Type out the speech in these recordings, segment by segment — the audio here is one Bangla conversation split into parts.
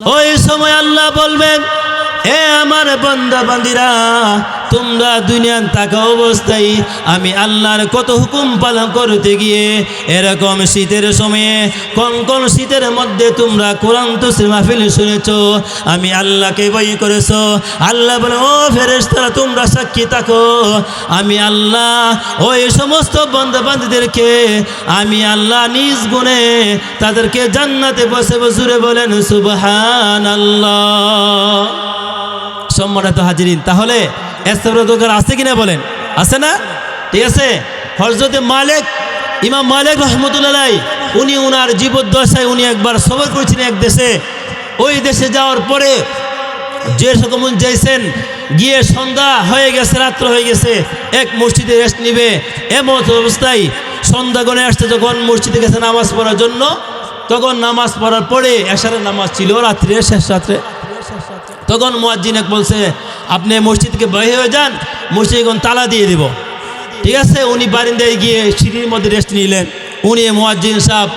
ওই সময় আল্লাহ বলবেন হে আমার বন্দা বান্দিরা তোমরা দুনিয়ার থাকা অবস্থায় আমি আল্লাহর কত হুকুম পালন করতে গিয়ে এরকম শীতের সময়ে কোন কোন শীতের মধ্যে তোমরা কোরআন তো মাহফিল শুনেছ? আমি আল্লাহকে বই করেছ। আল্লাহ বলে, ও ফেরেশতারা, তোমরা সাক্ষী থাকো। আমি আল্লাহ, ওই সমস্ত বন্ধু বান্ধবদেরকে আমি আল্লাহ নিজ গুণে তাদেরকে জান্নাতে বসে বসুরে বলেন সুবহান আল্লাহ সম্মানিত হাজিরিন, তাহলে আছে কিনা বলেন? আছে না? ঠিক আছে? হজরতে মালিক, ইমাম মালিক রহমতুল্লাহ উনি উনার জীবদ্দশায় উনি একবার সবর করেছিলেন এক দেশে। ওই দেশে যাওয়ার পরে যে সকম যাইছেন গিয়ে সন্ধ্যা হয়ে গেছে, রাত্র হয়ে গেছে, এক মসজিদে রেস্ট নিবে। এমন অবস্থায় সন্ধ্যা গণে আসতে যখন মসজিদে গেছে নামাজ পড়ার জন্য, তখন নামাজ পড়ার পরে এসারের নামাজ ছিল, রাত্রে, শেষ রাত্রে। তখন মোয়াজ্জিন এক বলছে আপনি মসজিদ থেকে বের হয়ে যান, মসজিদ এখন তালা দিয়ে দিব। ঠিক আছে? উনি বারিন্দায় গিয়ে সিঁড়ির মধ্যে রেস্ট নিলেন। উনি মোয়াজ্জিন সাহেব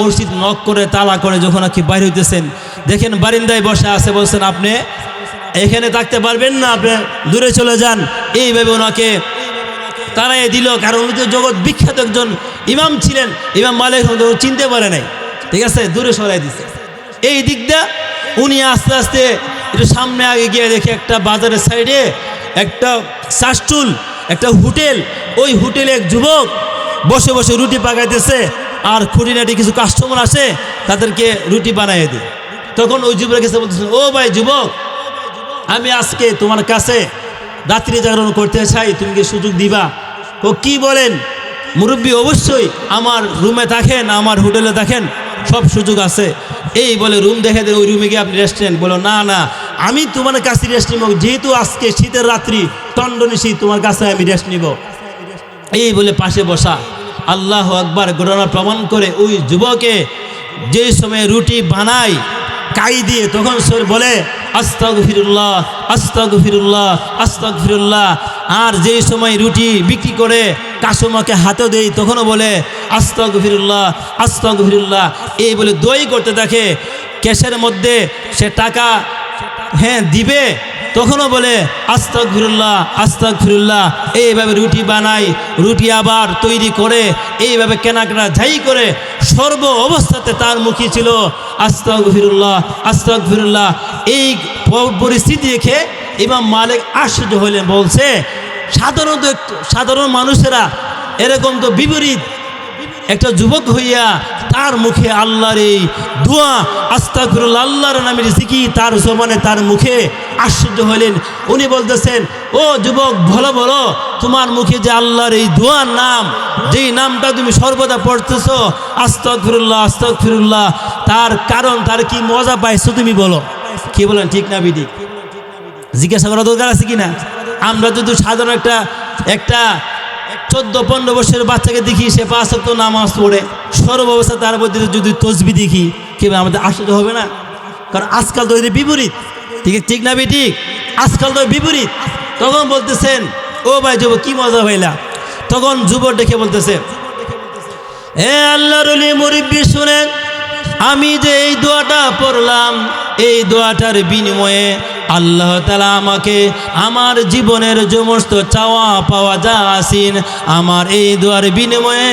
মসজিদ নক করে তালা করে যখন আর কি বাইরে হইতেছেন, দেখেন বারিন্দায় বসে আছে, বলছেন, আপনি এখানে থাকতে পারবেন না, আপনি দূরে চলে যান। এইভাবে ওনাকে তারাই দিল, কারণ উনি তো জগৎ বিখ্যাত একজন ইমাম ছিলেন। ইমাম মালিক চিনতে পারে নাই। ঠিক আছে? দূরে সরাই দিছে। এই দিকটা উনি আস্তে আস্তে একটু সামনে আগে গিয়ে দেখে একটা বাজারের সাইডে একটা চাষটুল একটা হোটেল। ওই হোটেলে এক যুবক বসে বসে রুটি পাকাইতেছে আর খুঁটিনাটি কিছু কাস্টমার আসে তাদেরকে রুটি বানাই দেয়। তখন ওই যুবকের কাছে বলতেছে, ও ভাই যুবক, আমি আজকে তোমার কাছে রাত্রি জাগরণ করতে চাই, তুমি কি সুযোগ দিবা? ও কি বলেন? মুরব্বী অবশ্যই আমার রুমে থাকেন, আমার হোটেলে থাকেন, সব সুযোগ আছে। এই বলে রুম দেখে দেন ওই রুমে গিয়ে আপনি রেস্ট নেন। বলো, না না আমি তোমার কাছে রেস্ট নিব। যেহেতু আজকে শীতের রাত্রি, টন্ডনী শীত তোমার কাছে আমি রেস্ট নিব। এই বলে পাশে বসা। আল্লাহ একবার ঘটনা প্রমাণ করে ওই যুবকে যে সময় রুটি বানায়, কাই দিয়ে তখন সে বলে আস্তাক ফিরুল্লাহ আস্তাক ফিরুল্লাহ আস্তাক ফিরুল্লাহ আর যেই সময় রুটি বিক্রি করে কাস্টমারকে হাতে দেই তখনও বলে আস্তাক ফিরুল্লাহ আস্তাক ফিরুল্লাহ এই বলে দই করতে থাকে। ক্যাশের মধ্যে সে টাকা হ্যাঁ দিবে। তখনও বলে আস্তাক ফিরুল্লাহ আস্তাক ফিরুল্লাহ এইভাবে রুটি বানাই রুটি আবার তৈরি করে, এইভাবে কেনাকাটা যাই করে, সর্ব অবস্থাতে তার মুখী ছিল আস্তাক ফিরুল্লাহ আস্তাক ফিরুল্লাহ এই পরিস্থিতি দেখে ইমাম মালিক আশ্চর্য হলেন, বলছে, সাধারণত সাধারণ মানুষেরা এরকম তো বিপরীত। একটা যুবক হইয়া তার মুখে আল্লাহর এই দোয়া, আস্তাগফিরুল্লাহ, আল্লাহর নামের জিকি তার জবানে তার মুখে আশ্চর্য হলেন। উনি বলতেছেন, ও যুবক ভালো বলো, তোমার মুখে যে আল্লাহর এই দোয়ার নাম, যেই নামটা তুমি সর্বদা পড়তেছো, আস্তাগফিরুল্লাহ আস্তাগফিরুল্লাহ, তার কারণ, তার কি মজা পাইছো তুমি বলো? কি বলেন, ঠিক না বিদি জিজ্ঞাসা করা দরকার আছে কি না আমরা যদি সাধারণ একটা একটা চোদ্দ, পনেরো বছরের বাচ্চাকে দেখি, সে পাঁচ তো নামাজ পড়ে। সর্বাবস্থা তার মধ্যে যদি তসবি দেখি কেউ আমাদের আশ্চর্য হবে না? কারণ আজকাল তো এদের বিপরীত। ঠিক ঠিক না ঠিক? আজকাল তো বিপরীত। তখন বলতেছেন, ও ভাই যুব কি মজা হইলা তখন যুবক ডেকে বলতেছে, এ আল্লাহর মুরব্বী, শুনেন, আমি যে এই দোয়াটা পড়লাম, এই দোয়াটার বিনিময়ে আল্লাহ তালা আমাকে আমার জীবনের সমস্ত চাওয়া পাওয়া যা আসিন আমার এই দোয়ার বিনিময়ে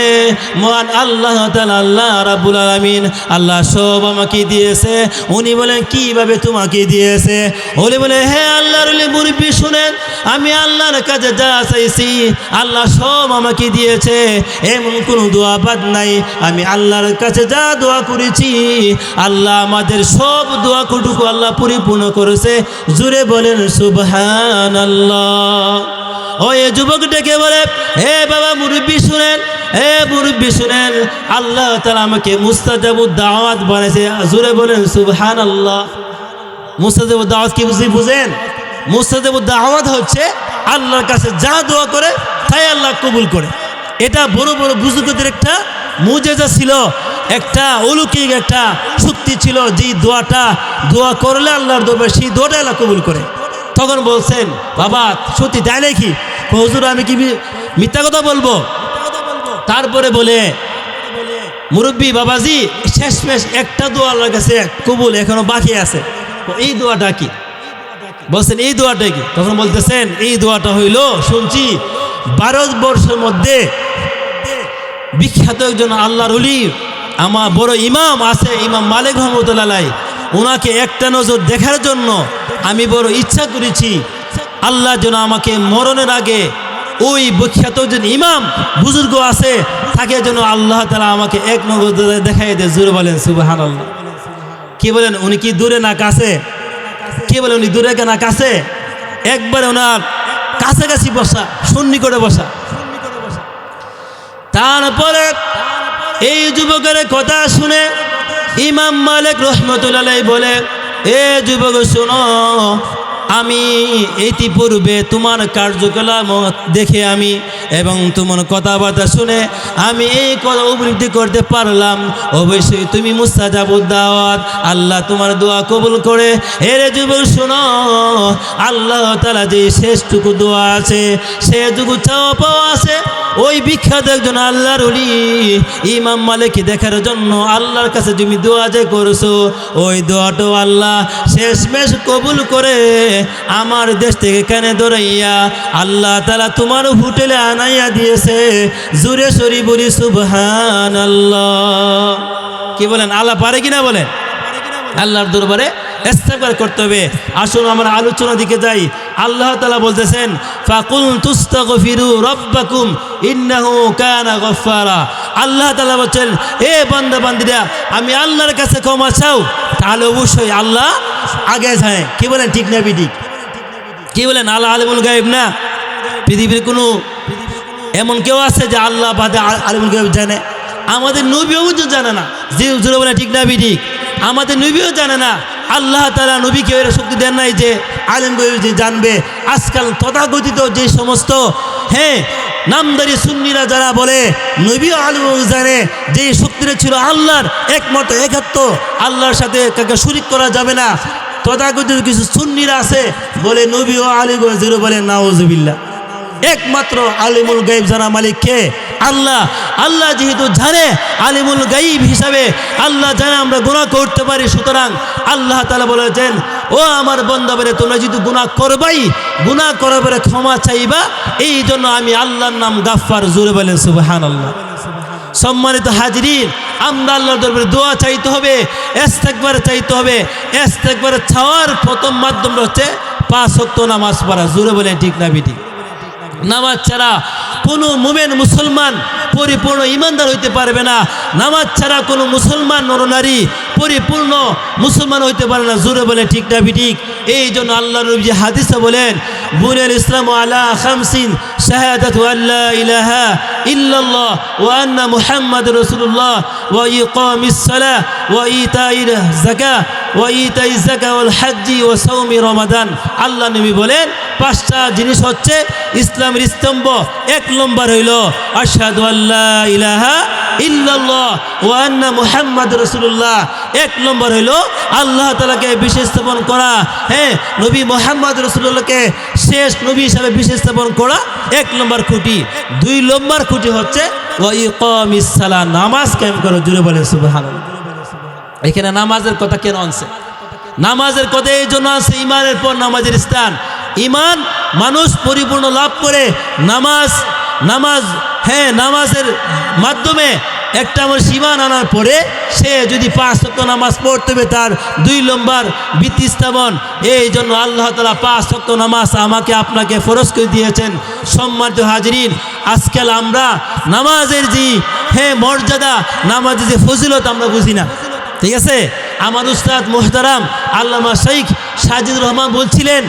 মহান আল্লাহ তালা আল্লাহ রাবুল আলমিন, আল্লাহ সব আমাকে দিয়েছে। উনি বলেন, কীভাবে তোমাকে দিয়েছে? উনি বলে হে আল্লাহর মুরব্বী, শুনেন, আমি আল্লাহর কাছে যা চাইছি, আল্লাহ সব আমাকে দিয়েছে। এমন কোনো দোয়া বাদ নাই, আমি আল্লাহর কাছে যা দোয়া করেছি, আল্লাহ আমাদের সব দোয়া কুটুকু আল্লাহ পরিপূর্ণ করেছে। জুড়ে বলেন সুবহান ও এ যুবক ডেকে বলে হে বাবা মুরব্বী শুনেন হে মুরব্বী শুনেন, আল্লাহ তালা আমাকে মুস্তাজাবুদ দাওয়াত বানাইছে জুড়ে বলেন সুবহান আল্লাহ মুস্তাদেব দাওয়াত কি বুঝি বুঝেন? মুস্তাদেব দাওয়াত হচ্ছে আল্লাহর কাছে যা দোয়া করে, তাই আল্লাহ কবুল করে। এটা বড় বড় বুজুর্গদের একটা মুজেজা ছিল। একটা অলৌকিক একটা শক্তি ছিল যে দোয়াটা দোয়া করলে আল্লাহর দরবার সেই দোয়াটা আল্লাহ কবুল করে। তখন বলছেন, বাবা, সত্যি তাই নাকি? হজুর, আমি কি মিথ্যা কথা বলব? তারপরে বলে, মুরব্বী, বাবাজি শেষ শেষ একটা দোয়া আল্লাহর কাছে কবুল এখনও বাকি আছে। এই দোয়াটা কি? বলছেন, এই দোয়াটা কি? তখন বলতেছেন, এই দোয়াটা হইল, শুনছি ভারতবর্ষের মধ্যে বিখ্যাত একজন আল্লাহর উলি আমার বড় ইমাম আছে, ইমাম মালিক রহমতুল্লাহ ওনাকে একটা নজর দেখার জন্য আমি বড় ইচ্ছা করেছি। আল্লাহ যেন আমাকে মরণের আগে ওই বিখ্যাত যেন ইমাম বুজুর্গ আছে, তাকে যেন আল্লাহ তালা আমাকে এক নজর দেখাই দেয়। জুড়ে বলেন সুবাহান আল্লাহ কি বলেন, উনি কি দূরে না কাছে? কি বলেন, উনি দূরে না কাছে? একবারে ওনার কাছাকাছি বসা সন্নি করে বসা। তারপরে এই যুবকের কথা শুনে ইমাম মালিক রহমতুল্লাহ বলে, এ যুবক, শোনো, আমি ইতিপূর্বে তোমার কার্যকলাপ দেখে আমি এবং তোমার কথাবার্তা শুনে আমি এই কথা উপলব্ধি করতে পারলাম। অবশ্যই তুমি মুস্তাজাবুদ্দাওয়াত আল্লাহ তোমার দোয়া কবুল করে। এরে যুবক, শোনো, আল্লাহ তালা যে শেষটুকু দোয়া আছে সেটুকু চাওয়া পাওয়া আছে। ওই বিখ্যাত একজন আল্লাহর উলি ইমাম মালিককে দেখার জন্য আল্লাহর কাছে তুমি দোয়া যে করছ, ওই দোয়াটাও আল্লাহ শেষমেশ কবুল করে আমার দেশ থেকে কেনে দৌড়াইয়া আল্লাহ তালা তোমার হোটেলে আনাইয়া দিয়েছে। জুরে সরি বলি সুবহান আল্লাহ কি বলেন, আল্লাহ পারে কিনা বলেন? আল্লাহর দরবারে ইস্তেগফার করতে হবে। আসুন, আমরা আলোচনা দিকে যাই। আল্লাহ তালা বলতেছেন, ফাকুল তুস্তাগফিরু রাব্বাকুম ইন্নাহু কানা গফফারা। আল্লাহ তাআলা বলছেন, এ বান্দা বান্দিরা আমি আল্লাহর কাছে ক্ষমা চাও, তাহলে অবশ্যই আল্লাহ আগে যায়। কি বলেন ঠিক না বিdik কি বলেন, আল্লাহ আলিমুল গায়েব না? পৃথিবীর কোনো, এমন কেউ আছে যে আল্লাহ বাদে আলিমুল গায়েব জানে? আমাদের নবীও তো জানে না। যে জুড়ে বলে ঠিক না বিdik আমাদের নবীও জানে না। আল্লাহ তালা নবীকে এর শক্তি দেন নাই যে আলিম যে জানবে। আজকাল তথাকথিত যে সমস্ত হ্যাঁ নামদারি সুন্নিরা যারা বলে, নবী আলম জানে যে শক্তিটা ছিল আল্লাহর একমাত্র একাত্ম, আল্লাহর সাথে কাকে শরিক করা যাবে না। তথাকথিত কিছু সুন্নিরা আছে, বলে নবী ও আলী বলে নাওজবিল্লা একমাত্র আলিমুল গাইব জানা মালিক কে? আল্লাহ। আল্লাহ যেহেতু জানে, আলিমুল গাইব হিসাবে আল্লাহ জানে আমরা গুণা করতে পারি, সুতরাং আল্লাহ তালা বলেছেন ও আমার বন্দাবারে তোমরা যদি গুনাহ করবাই, গুনাহ করার পরে ক্ষমা চাইবা এই জন্য আমি আল্লাহর নাম গাফফার, জোরে বলেন সুবহান আল্লাহ সম্মানিত হাজরিন, আমরা আল্লাহর দরবারে দোয়া চাইতে হবে এস্তেকবার চাইতে হবে এস্তেকবার ছাওয়ার প্রথম মাধ্যম হচ্ছে পাঁচ শক্ত নামাজ পড়া, জোরে বলে ঠিক না বিটি নামাজ ছাড়া কোনো মুমেন মুসলমান পরিপূর্ণ ইমানদার হইতে পারবে না। নামাজ ছাড়া কোনো মুসলমান নরনারী পরিপূর্ণ মুসলমান হইতে পারে না। জোরে বলে ঠিক না বিঠিক এই জন্য আল্লাহ নবী হাদিসে বলেন বুনের ইসলাম আলা খামসিন শাহাদাত আল্লাহ ইলাহা ইল্লাল্লাহ ওয়া আন্না মুহাম্মদ রাসূলুল্লাহ ওয়া ইকামিস সালাহ ওয়া ইতাইর যাকাহ ওয়া ইতাই যাকা ওয়াল হাজ্জি ওয়া সাওমি রমাদান। আল্লাহ নবী বলেন পাঁচটা জিনিস হচ্ছে ইসলামের স্তম্ভ। এক নম্বর হইল, আশহাদু আল্লাহ ইলাহা ইল্লাল্লাহ ওয়া আন্না মুহাম্মদ রাসূলুল্লাহ। এক নম্বর হইল, আল্লাহ তাআলাকে বিশেষ স্থাপন করা। হ্যাঁ নবী মোহাম্মদ রসুল্লাহকে শেষ নবী হিসাবে বিশেষ স্থাপন করা এক নম্বর খুঁটি। দুই নম্বর খুঁটি হচ্ছে, ওয়া ইকামিস সালাহ, নামাজ কায়েম করো জুড়ে বলে এখানে নামাজের কথা কেন আনছে? নামাজের কথা এই জন্য আছে ইমানের পর নামাজের স্থান। ইমান, মানুষ পরিপূর্ণ লাভ করে নামাজ নামাজ হ্যাঁ নামাজের মাধ্যমে একটা আমার সীমান আনার পরে সে যদি পাঁচ শক্ত নামাজ পড়তে হবে তার দুই নম্বর বৃত্তি স্থাপন। এই জন্য আল্লাহ তালা পাঁচ শক্ত নামাজ আমাকে আপনাকে ফরজ করে দিয়েছেন। সম্মানিত হাজরিন, আজকাল আমরা নামাজের যে হ্যাঁ মর্যাদা, নামাজের যে ফজিলত আমরা বুঝি না। ঠিক আছে? আমার উস্তাদ মোহতারাম আল্লামা শেখ সাজিদুর রহমান বলছিলেন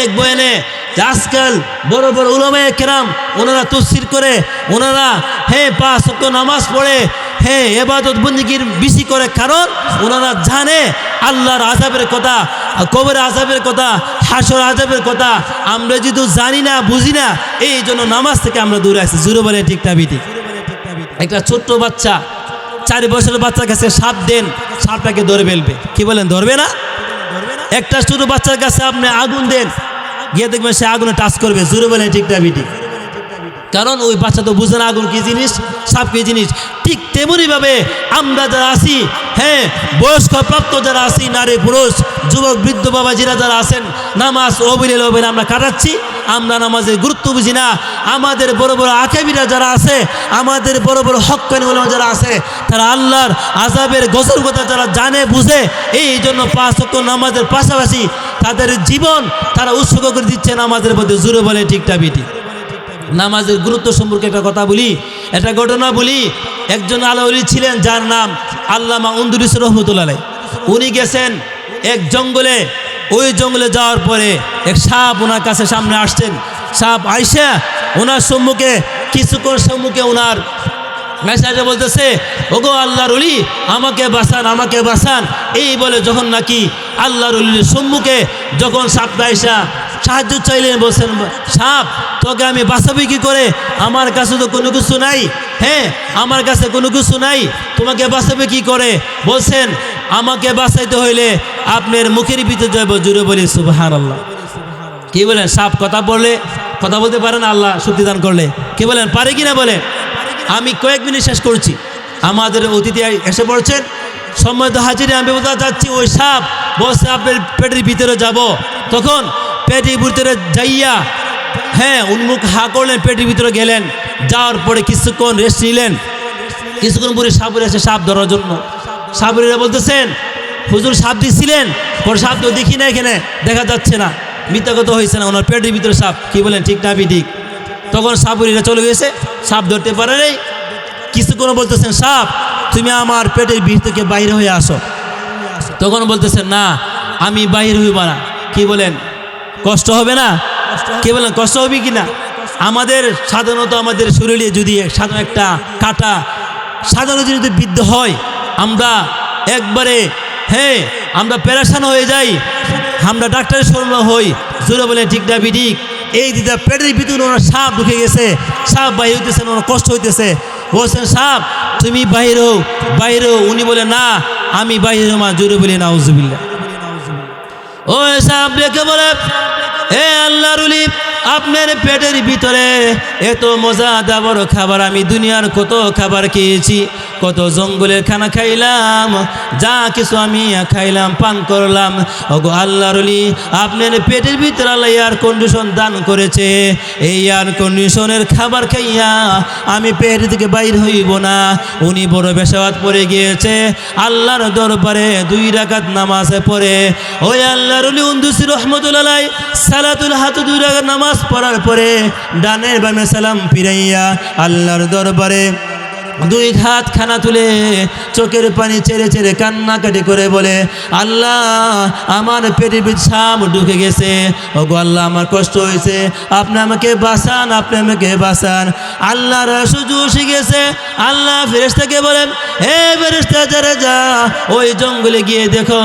এক বয়ানে আজকাল বড় বড় উলামায়ে কেরাম ওনারা তসির করে, ওনারা হ্যাঁ পাঁচ শক্ত নামাজ পড়ে হ্যাঁ এবাদত বন্দিগির বেশি করে, কারণ ওনারা জানে আল্লাহর আজাবের কথা কবর আজাবের কথা, হাসর আজাবের কথা, আমরা যেহেতু জানি না, বুঝি না এই জন্য নামাজ থেকে আমরা দূরে আছি। জুড়ে বলে ঠিকটা বিটি একটা ছোট্ট বাচ্চা, চার বছরের বাচ্চার কাছে সাপ দেন, সাপটাকে ধরে ফেলবে। কি বলেন, ধরবে না? একটা শুধু বাচ্চার কাছে আপনি আগুন দেন, গিয়ে দেখবেন সে আগুনে টাচ করবে। জোরে বলেন ঠিকটা বিটি? কারণ ওই বাচ্চা তো বুঝে না আগুন কি জিনিস, সাপ কি জিনিস। ঠিক তেমনইভাবে আমরা যারা আসি হ্যাঁ বয়স্ক প্রাপ্ত যারা আসি নারী, পুরুষ, যুবক, বৃদ্ধ, বাবাজিরা যারা আসেন নামাজ অবিলে অবিলে আমরা কাটাচ্ছি, আমরা নামাজের গুরুত্ব বুঝি না। আমাদের বড় বড় আকেবিরা যারা আছে, আমাদের বড় বড় হকানি ওলামা যারা আছে, তারা আল্লাহর আজাবের গজর কথা যারা জানে, বুঝে, এই জন্য পাঁচ নামাজের পাশাপাশি তাদের জীবন তারা উৎসর্গ করে দিচ্ছে নামাজের মধ্যে। জুড়ে বলে ঠিকটা বিটি নামাজের গুরুত্ব সম্পর্কে একটা কথা বলি, একটা ঘটনা বলি। একজন আলাউলি ছিলেন, যার নাম আল্লামা উন্দুরিস রহমতুল্লাহ। উনি গেছেন এক জঙ্গলে। ওই জঙ্গলে যাওয়ার পরে এক সাপ ওনার কাছে সামনে আসছেন। সাপ আইসা ওনার সম্মুখে, কিছুক্ষণ সম্মুখে ওনার মেসাজে বলতেছে, ওগো আল্লাহর উলি আমাকে বাঁচান আমাকে বাঁচান। এই বলে যখন নাকি আল্লাহর উলির সম্মুখে যখন সাপটা আইসা সাহায্য চাইলেন বলছেন, সাপ, তোকে আমি বাঁচাবি কি করে? আমার কাছে তো কোনো কিছু নাই। হ্যাঁ আমার কাছে কোনো কিছু নাই। তোমাকে বাঁচাবে কি করে? বলছেন, আমাকে বাঁচাইতে হইলে আপনার মুখের ভিতরে যাব জুড়ে বলি সুবাহান আল্লাহ কি বলেন, সাপ কথা বললে, কথা বলতে পারেন আল্লাহ শক্তি দান করলে। কি বলেন, পারে কি না বলে আমি কয়েক মিনিট শেষ করছি। আমাদের অতিথি এসে পড়ছেন। সময় তো হাজিরে আমি বোধহয় যাচ্ছি, ওই সাপ বসে আপনার পেটের ভিতরে যাব। তখন পেটের ভিতরে যাইয়া হ্যাঁ উন্মুখ হা করলেন, পেটের ভিতরে গেলেন, যাওয়ার পরে কিছুক্ষণ রেস্ট নিলেন। কিছুক্ষণ পরে সাপুরে এসে সাপ ধরার জন্য। সাপুরেরা বলতেছেন, হুজুর, সাপ দিচ্ছিলেন পরে সাপ তো দেখি না এখানে, দেখা যাচ্ছে না। মিথ্যাগত হয়েছে না, ওনার পেটের ভিতরে সাপ। কি বলেন, ঠিক না ঠিক? তখন সাপুরিরা চলে গেছে, সাপ ধরতে পারে নাই। কিছুক্ষণ বলতেছেন, সাপ, তুমি আমার পেটের ভিতর থেকে বাইরে হয়ে আসো। তখন বলতেছেন, না, আমি বাইরে হইব না। কি বলেন? কষ্ট হবে না? কে বলেন কষ্ট হবে কি না? আমাদের সাধারণত আমাদের শরীরে যদি সাধারণ একটা কাটা, সাধারণত যদি বিদ্ধ হয়, আমরা একবারে হ্যাঁ আমরা প্যারাসান হয়ে যাই, আমরা ডাক্তারের শরণ হই। জোরে বলে ঠিক না বিঠিক এই দিদা পেটের ভিতরে ওনার সাপ ঢুকে গেছে। সাপ বাইরে হইতেছে ওনার কষ্ট হইতেছে। বলছেন, সাপ, তুমি বাহির হও বাইরে হও। উনি বলে, না, আমি বাইরে মা জোরে বলি না উজুবিল্লা ও সাপ দেখে বলে হে আল্লাহ রুলি আপনার পেটের ভিতরে এত মজা দাবর খাবার আমি দুনিয়ার কত খাবার খেয়েছি। কত জঙ্গলের খানা খাইলাম, যা কিছু আমি খাইলাম, পান করলাম। ওগো আল্লাহর আপনার পেটের ভিতরে আল্লাহ এয়ার কন্ডিশন দান করেছে। এই এয়ার কন্ডিশনের খাবার খাইয়া আমি পেট থেকে বাইর হইব না। উনি বড় বেশাবাদ পড়ে গিয়েছে, আল্লাহর দরবারে দুই রাকাত নামাজে পড়ে। ওই আল্লাহর উন্দুসি রহমতুল্লাহ সালাতুল হাত দুই রাকাত নামাজ পড়ার পরে ডানের বামে সালাম ফিরাইয়া আল্লাহর দরবারে দুই হাত খানা তুলে চোখের পানি ছেড়ে ছেড়ে কান্নাকাটি করে বলে, আল্লাহ, আমার ভিতর সাপ ঢুকে গেছে। ও গো আল্লাহ, আমার কষ্ট হয়েছে। আপনি আমাকে বাঁচান, আপনি আমাকে বাঁচান। আল্লাহর সুযোগ শিখেছে আল্লাহ ফেরেস্তাকে বলেন, হে ফেরেস্তা যারা যা, ওই জঙ্গলে গিয়ে দেখো,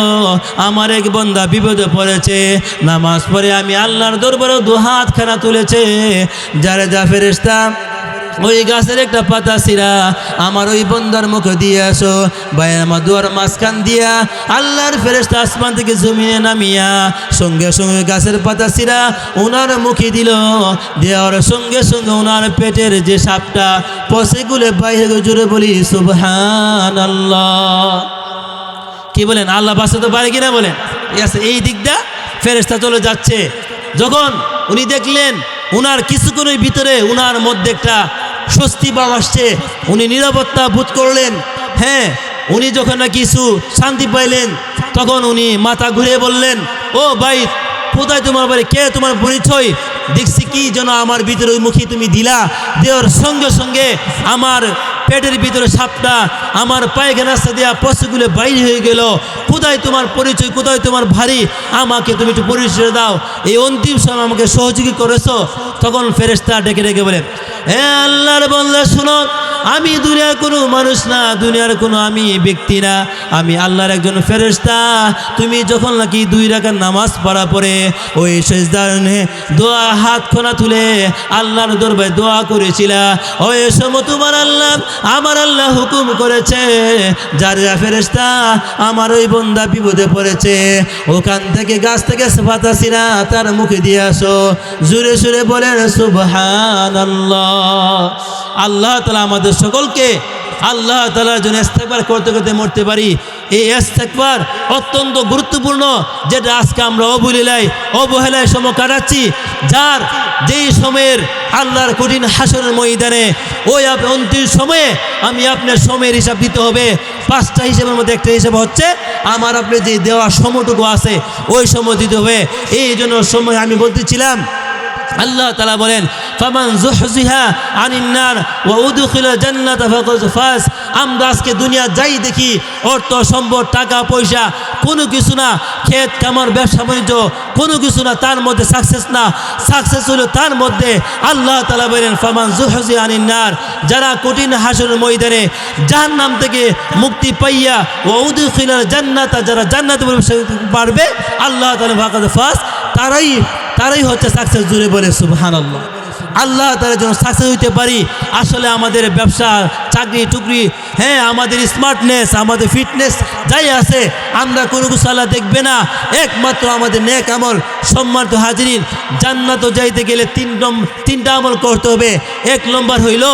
আমার এক বন্দা বিপদে পড়েছে। নামাজ পড়ে আমি আল্লাহর দরবারে দু হাত খানা তুলেছে। যারা যা ফেরেস্তা ওই গাছের একটা পাতা সিরা আমার ওই বন্দার মুখে দিয়ে আসো। ভাই আমার দুয়ার মাঝখান দিয়া আল্লাহর ফেরেস্তা আসমান থেকে জমিনে নামিয়া সঙ্গে সঙ্গে গাছের পাতা সিরা ওনার মুখে দিল। দেওয়ার সঙ্গে সঙ্গে ওনার পেটের যে সাপটা পশে গুলে বাইরে জুড়ে বলি সুবহান আল্লাহ কি বলেন, আল্লাহ বাঁচাতে পারে কিনা বলেন? এই দিকটা ফেরেস্তা চলে যাচ্ছে। যখন উনি দেখলেন উনার কিছুক্ষণের ভিতরে উনার মধ্যে একটা স্বস্তি ভাব আসছে। উনি নিরাপত্তা বোধ করলেন। হ্যাঁ উনি যখন না কিছু শান্তি পাইলেন, তখন উনি মাথা ঘুরে বললেন, ও ভাই, কোথায় তোমার বাড়ি? কে তোমার পরিচয়? দেখছি কি যেন আমার ভিতরে ওই মুখী তুমি দিলা। দেওয়ার সঙ্গে সঙ্গে আমার পেটের ভিতরে সাপটা, আমার পায়খানা রাস্তা দেওয়া পশুগুলো বাইরে হয়ে গেল। কোথায় তোমার পরিচয়? কোথায় তোমার ভারী? আমাকে তুমি একটু পরিচয় দাও। এই অন্তিম সময় আমাকে সহযোগী করেছ। তখন ফেরেস্তা ডেকে ডেকে বলে হে আল্লাহর বললে শুনো। আমি দুনিয়ার কোনো মানুষ না, দুনিয়ার কোনো আমি ব্যক্তি না। আমি আল্লাহর একজন ফেরেশতা। তুমি যখন নাকি দুই রাখার নামাজ পড়া পরে ওই সেজদার দোয়া হাত খোনা তুলে আল্লাহর দরবারে দোয়া করেছিলা ওই সময় তোমার আল্লাহ, আমার আল্লাহ হুকুম করেছে, যার যা ফেরেশতা আমার ওই বন্দা বিপদে পড়েছে, ওখান থেকে গাছ থেকে ফাতাসিরা তার মুখে দিয়ে আসো। জুড়ে সুরে বলেন সুবহান আল্লাহ আল্লাহ তালা আমাদের সকলকে আল্লাহ তালার জন্য ইস্তেকবার করতে করতে মরতে পারি। এই ইস্তেকবার অত্যন্ত গুরুত্বপূর্ণ, যেটা আজকে আমরা অবলীলায় অবহেলায় সময় কাটাচ্ছি, যার যেই সময়ের আল্লাহর কঠিন হাসরের ময়দানে, ওই অন্তিম সময়ে আমি আপনার সময়ের হিসাব দিতে হবে। পাঁচটা হিসেবের মধ্যে একটা হিসেব হচ্ছে, আমার আপনি যে দেওয়া সময়টুকু আছে, ওই সময় দিতে হবে। এই জন্য সময় আমি বলতেছিলাম আল্লাহ তালা বলেন, ফামান জুহজিহা আনিন্নার ও উদখিলা জান্নাতা ফাজ। আমরা আজকে দুনিয়া যাই দেখি, অর্থ, সম্পদ, টাকা, পয়সা, কোনো কিছু না, ক্ষেত কামার ব্যবসা, বাণিজ্য, কোনো কিছু না, তার মধ্যে সাকসেস না। সাকসেস হলো তার মধ্যে আল্লাহ তালা বলেন, ফামান জুহজি আনিন্নার। যারা কঠিন হাসর ময়দানে যার নাম থেকে মুক্তি পাইয়া ও উদখিলা জান্নাতা, যারা জান্নাত পারবে, আল্লাহ তালা ফাকাদ ফাজ তারাই তারাই হচ্ছে সাকসেস জুড়ে বলে সুবহান আল্লাহ আল্লাহ তারা যেন সাকসেস হইতে পারি, আসলে আমাদের ব্যবসা, চাকরি, টুকরি হ্যাঁ আমাদের স্মার্টনেস আমাদের ফিটনেস যাই আছে, আমরা কোনো কিছু আল্লাহ দেখবে না। একমাত্র আমাদের নেক আমল, সম্মানিত হাজিরিন, জান্নাত যাইতে গেলে তিন তিনটা আমল করতে হবে। এক নম্বর হইল,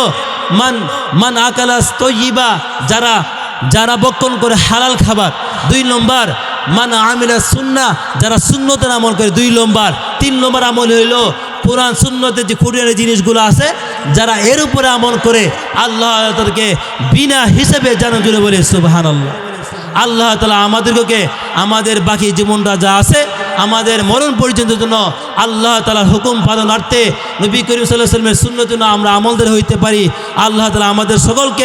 মান মান আকালাস তৈবা যারা যারা বক্ষণ করে হালাল খাবার। দুই নম্বর মান আমিলা সুন্না যারা সুন্নতের আমল করে দুই নম্বর। তিন নম্বর আমল হইল কোরআন, সুন্নতের যে কুরিয়ানের জিনিসগুলো আছে, যারা এর উপরে আমল করে, আল্লাহ তাদেরকে বিনা হিসেবে যেন জুড়ে বলে সুবাহান আল্লাহ আল্লাহ তালা আমাদেরকে, আমাদের বাকি জীবনটা যা আছে, আমাদের মরণ পর্যন্ত জন্য আল্লাহ তালার হুকুম পালনার্থে নবী করিম সাল্লাহ সাল্লামের শূন্য জন্য আমরা আমলদের হইতে পারি। আল্লাহ তালা আমাদের সকলকে